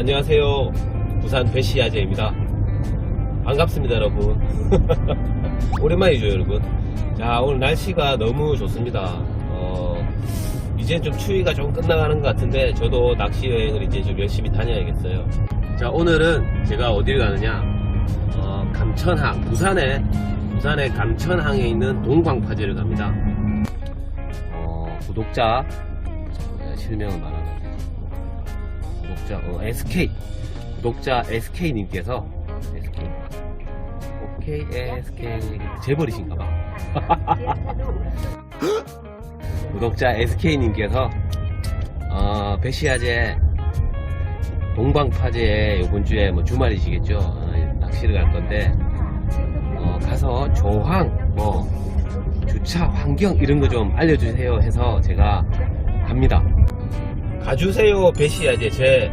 안녕하세요. 부산 배시 아재입니다. 반갑습니다, 여러분. 오랜만이죠, 여러분. 자, 오늘 날씨가 너무 좋습니다. 어, 이제 좀 추위가 좀 끝나가는 것 같은데, 저도 낚시 여행을 이제 좀 열심히 다녀야겠어요. 자, 오늘은 제가 어딜 가느냐, 어, 감천항, 부산에, 부산의 감천항에 있는 동광파제를 갑니다. 어, 구독자, 자, 실명을 말하면 구독자 어, SK 구독자 SK님께서 SK 오케이 SK 재벌이신가봐. 구독자 SK님께서 어, 배시아제 동방파제에 이번 주에 뭐 주말이시겠죠? 어, 낚시를 갈 건데 어, 가서 조항 뭐 주차 환경 이런 거 좀 알려주세요 해서 제가 갑니다. 가주세요 배시야제 제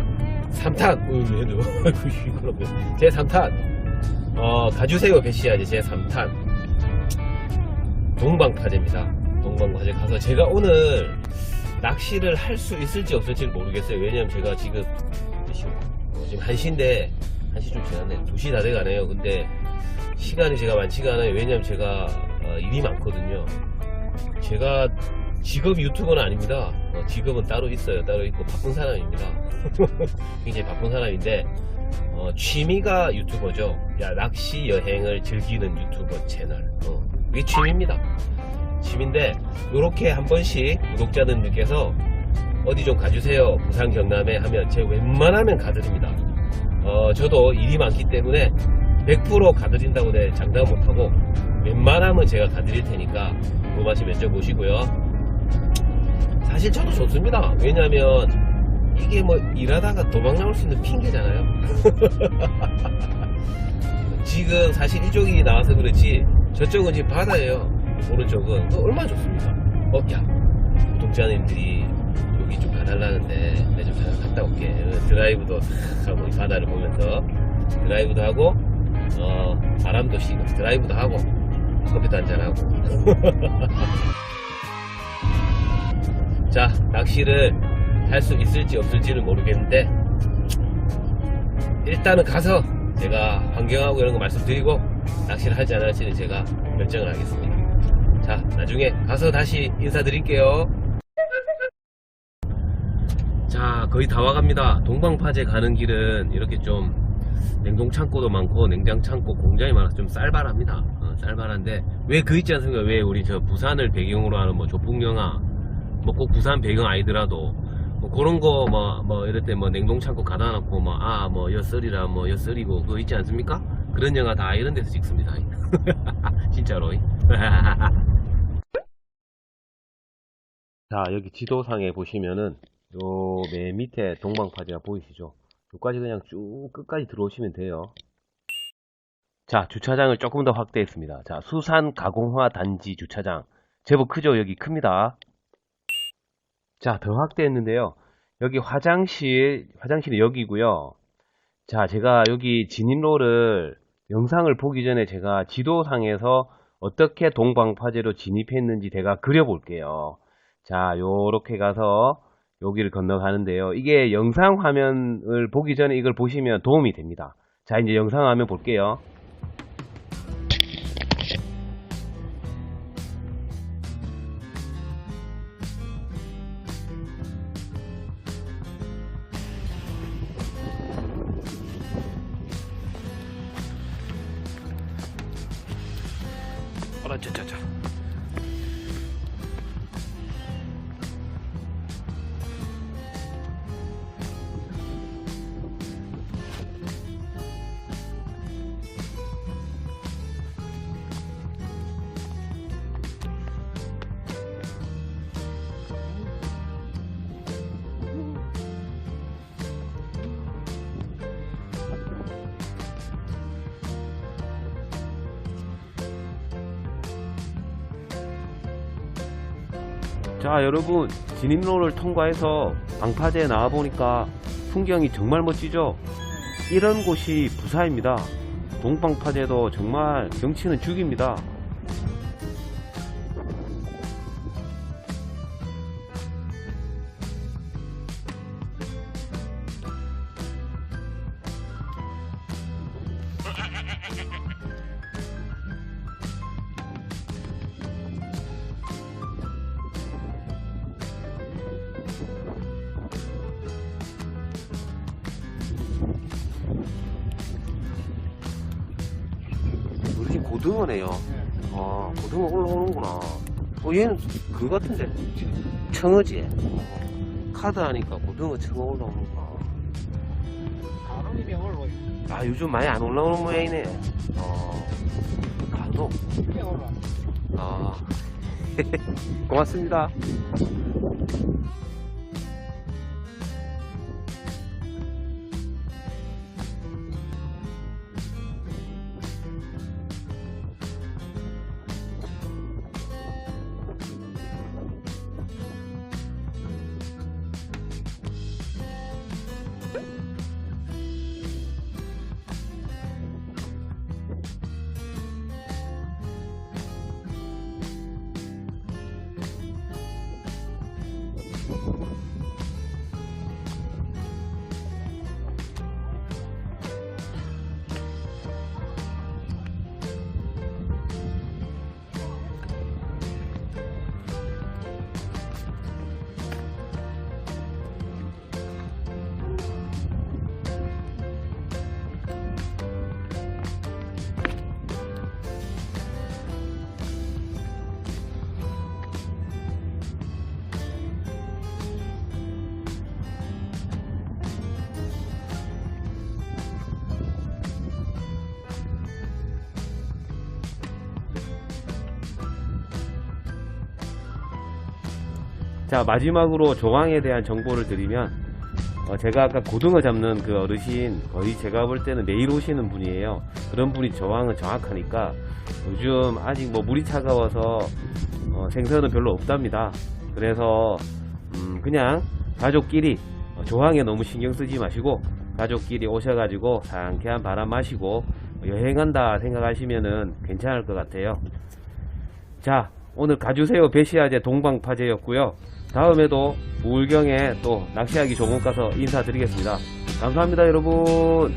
3탄. 얘도. 시끄럽네 제 3탄. 어 가주세요 배시야제 제 3탄. 동방파제입니다. 동방파제 가서 제가 오늘 낚시를 할 수 있을지 없을지 모르겠어요. 왜냐면 제가 지금? 어, 지금 1시인데 1시 좀 지났네. 2시 다 돼가네요. 근데 시간이 제가 많지가 않아요. 왜냐면 제가 어, 일이 많거든요. 제가 직업이 유튜버는 아닙니다. 어, 직업은 따로 있어요. 따로 있고 바쁜 사람입니다. 굉장히 바쁜 사람인데 어, 취미가 유튜버죠. 야, 낚시 여행을 즐기는 유튜버 채널. 어, 그게 취미입니다. 취미인데 이렇게 한 번씩 구독자들께서 어디 좀 가주세요. 부산 경남에 하면 제가 웬만하면 가드립니다. 어, 저도 일이 많기 때문에 100% 가드린다고 내 장담 못하고 웬만하면 제가 가드릴 테니까 궁금하시면 여쭤보시고요. 사실 저도 좋습니다. 왜냐면 이게 뭐 일하다가 도망 나올 수 있는 핑계잖아요. 지금 사실 이쪽이 나와서 그렇지 저쪽은 지금 바다예요. 오른쪽은 그 얼마나 좋습니까? 어, 야 구독자님들이 여기 좀 가달라는데 내가 좀 갔다 올게. 드라이브도 탁 하고 이 바다를 보면서 드라이브도 하고 어, 바람도 쉬고 드라이브도 하고 커피도 한잔 하고 자, 낚시를 할 수 있을지 없을지는 모르겠는데, 일단은 가서 제가 환경하고 이런 거 말씀드리고, 낚시를 할지 안 할지는 제가 결정을 하겠습니다. 자, 나중에 가서 다시 인사드릴게요. 자, 거의 다 와갑니다. 동방파제 가는 길은 이렇게 좀 냉동 창고도 많고 냉장 창고 공장이 많아서 좀 쌀발합니다. 어, 쌀발한데 왜 그 있지 않습니까? 왜 우리 저 부산을 배경으로 하는 뭐 조폭 영화 뭐 꼭 부산 배경 아니더라도 뭐 그런 거뭐 뭐 이럴 때 뭐 냉동 창고 가다 놓고 뭐 아뭐 여썰이라 뭐 여썰이고 그거 있지 않습니까? 그런 영화 다 이런 데서 찍습니다. 진짜로. 자 여기 지도상에 보시면은 요 맨 밑에 동방파제가 보이시죠? 여기까지 그냥 쭉 끝까지 들어오시면 돼요. 자 주차장을 조금 더 확대했습니다. 자 수산 가공화 단지 주차장 제법 크죠? 여기 큽니다. 자, 더 확대했는데요. 여기 화장실, 화장실이 여기고요. 자, 제가 여기 진입로를 영상을 보기 전에 제가 지도상에서 어떻게 동방파제로 진입했는지 제가 그려볼게요. 자, 요렇게 가서 여기를 건너가는데요. 이게 영상 화면을 보기 전에 이걸 보시면 도움이 됩니다. 자, 이제 영상 화면 볼게요. 어라, 짜 자 여러분 진입로를 통과해서 방파제에 나와보니까 풍경이 정말 멋지죠? 이런 곳이 부사입니다. 동방파제도 정말 경치는 죽입니다 고등어네요. 예. 아, 고등어 올라오는구나. 어, 얘는 그거 같은데. 청어지. 어, 카드 하니까 고등어 청어 올라오는구나. 가로님이 올라오요. 아, 요즘 많이 안 올라오는 모양이네. 어. 크게 올라. 아, 고맙습니다. 자 마지막으로 조항에 대한 정보를 드리면 어, 제가 아까 고등어 잡는 그 어르신 거의 제가 볼 때는 매일 오시는 분이에요. 그런 분이 조항은 정확하니까 요즘 아직 뭐 물이 차가워서 어, 생선은 별로 없답니다. 그래서 음, 그냥 가족끼리 어, 조항에 너무 신경 쓰지 마시고 가족끼리 오셔가지고 상쾌한 바람 마시고 여행한다 생각하시면은 괜찮을 것 같아요. 자 오늘 가주세요. 배시아제 동방파제였고요. 다음에도 우울경에 또 낚시하기 곳 가서 인사드리겠습니다. 감사합니다 여러분